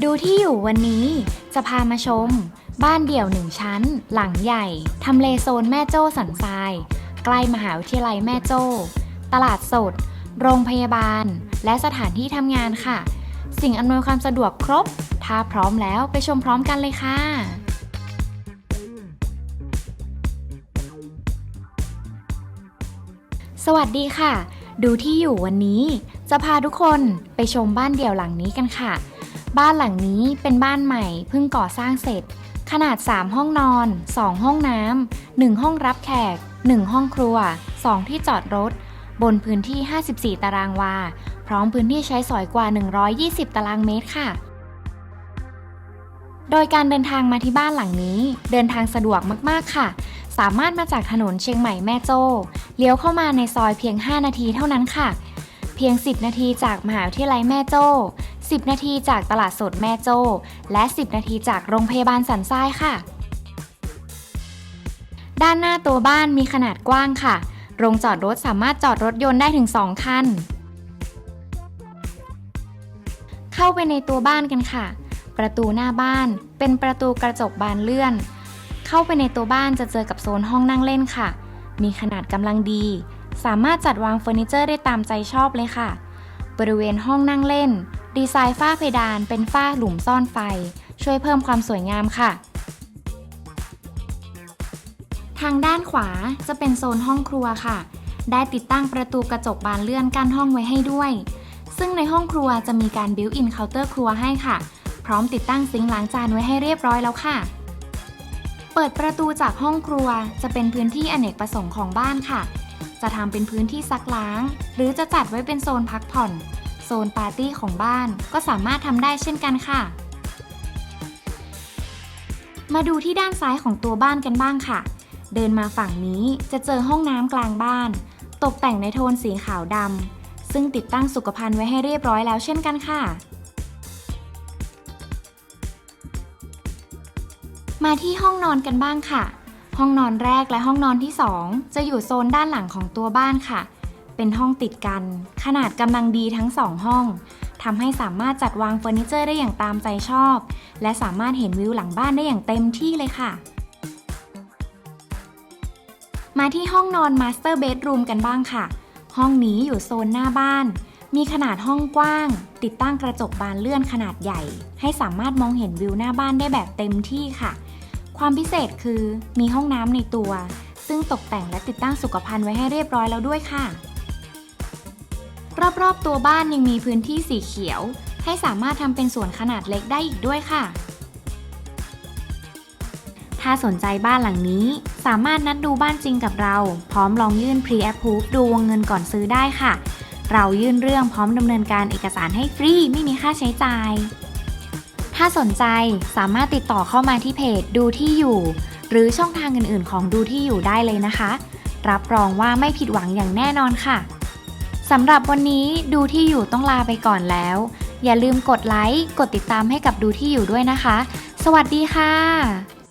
ดูที่อยู่วันนี้จะพามาชม บ้านเดี่ยวหนึ่งชั้น หลังใหญ่ ทำเลโซนแม่โจ้สันทราย ใกล้มหาวิทยาลัยแม่โจ้ ตลาดสด โรงพยาบาล และสถานที่ทำงานค่ะ สิ่งอำนวยความสะดวกครบ ถ้าพร้อมแล้วไปชมพร้อมกันเลยค่ะสวัสดีค่ะ ดูที่อยู่วันนี้ จะพาทุกคนไปชมบ้านเดี่ยวหลังนี้กันค่ะ บ้านหลังนี้เป็นบ้านใหม่เพิ่งก่อสร้างเสร็จ ขนาด 3 ห้องนอน 2 ห้องน้ำ 1 ห้องรับแขก 1 ห้องครัว 2 ที่จอดรถ บนพื้นที่ 54 ตารางวา พร้อมพื้นที่ใช้สอยกว่า 120 ตารางเมตรค่ะ โดยการเดินทางมาที่บ้านหลังนี้ เดินทางสะดวกมากๆค่ะ สามารถมาจากถนนเชียงใหม่แม่โจ้ เลี้ยวเข้ามาในซอยเพียง 5 นาทีเท่านั้นค่ะ เพียง 10 นาทีจากมหาวิทยาลัยแม่โจ้ 10 นาทีจากตลาดสดแม่โจ้ และ 10 นาทีจากโรงพยาบาลสันทรายค่ะ ด้านหน้าตัวบ้านมีขนาดกว้างค่ะ โรงจอดรถสามารถจอดรถยนต์ได้ถึง 2 คัน เข้าไปในตัวบ้านกันค่ะ ประตูหน้าบ้านเป็นประตูกระจกบานเลื่อน เข้าไปในตัวบ้านจะเจอกับโซนห้องนั่งเล่นค่ะ มีขนาดกำลังดี สามารถจัดวางเฟอร์นิเจอร์ได้ตามใจชอบเลยค่ะ บริเวณห้องนั่งเล่น ดีไซน์ฝ้าเพดานเป็นฝ้าหลุมซ่อนไฟ ช่วยเพิ่มความสวยงามค่ะ ทางด้านขวาจะเป็นโซนห้องครัวค่ะ ได้ติดตั้งประตูกระจกบานเลื่อนกั้นห้องไว้ให้ด้วย ซึ่งในห้องครัวจะมีการบิวอินเคาน์เตอร์ครัวให้ค่ะ พร้อมติดตั้งซิงค์ล้างจานไว้ให้เรียบร้อยแล้วค่ะ เปิดประตูจากห้องครัวจะเป็นพื้นที่อเนกประสงค์ของบ้านค่ะ จะทำเป็นพื้นที่ซักล้าง หรือจะจัดไว้เป็นโซนพักผ่อน นปาร์ตี้ของบ้าน ก็สามารถทำได้เช่นกันค่ะ มาดูที่ด้านซ้ายของตัวบ้านกันบ้างค่ะ เดินมาฝั่งนี้จะเจอห้องน้ำกลางบ้าน ตกแต่งในโทนสีขาวดำซึ่งติดตั้งสุขภัณฑ์ไว้ให้เรียบร้อยแล้วเช่นกันค่ะ มาที่ห้องนอนกันบ้างค่ะ ห้องนอนแรกและห้องนอนที่ 2 จะอยู่โซนด้านหลังของตัวบ้านค่ะ เป็นห้องติดกัน ขนาดกำลังดีทั้ง2ห้องทำให้สามารถจัดวางเฟอร์นิเจอร์ได้อย่างตามใจชอบ และสามารถเห็นวิวหลังบ้านได้อย่างเต็มที่เลยค่ะ มาที่ห้องนอนมาสเตอร์เบดรูมกันบ้างค่ะ ห้องนี้อยู่โซนหน้าบ้าน มีขนาดห้องกว้าง ติดตั้งกระจกบานเลื่อนขนาดใหญ่ ให้สามารถมองเห็นวิวหน้าบ้านได้แบบเต็มที่ค่ะ ความพิเศษคือมีห้องน้ำในตัว ซึ่งตกแต่งและติดตั้งสุขภัณฑ์ไว้ให้เรียบร้อยแล้วด้วยค่ะ รอบๆ ตัวบ้านยังมีพื้นที่สีเขียว ให้สามารถทำเป็นสวนขนาดเล็กได้อีกด้วยค่ะ ถ้าสนใจบ้านหลังนี้ สามารถนัดดูบ้านจริงกับเรา พร้อมลองยื่น Pre-Approve ดูวงเงินก่อนซื้อได้ค่ะ เรายื่นเรื่องพร้อมดำเนินการเอกสารให้ฟรีไม่มีค่าใช้จ่าย ถ้าสนใจสามารถติดต่อเข้ามาที่เพจดูที่อยู่ หรือช่องทางอื่นๆ ของดูที่อยู่ได้เลยนะคะ รับรองว่าไม่ผิดหวังอย่างแน่นอนค่ะ สำหรับวันนี้ดูที่อยู่ต้องลาไปก่อนแล้ว อย่าลืมกดไลค์ กดติดตามให้กับดูที่อยู่ด้วยนะคะ สวัสดีค่ะ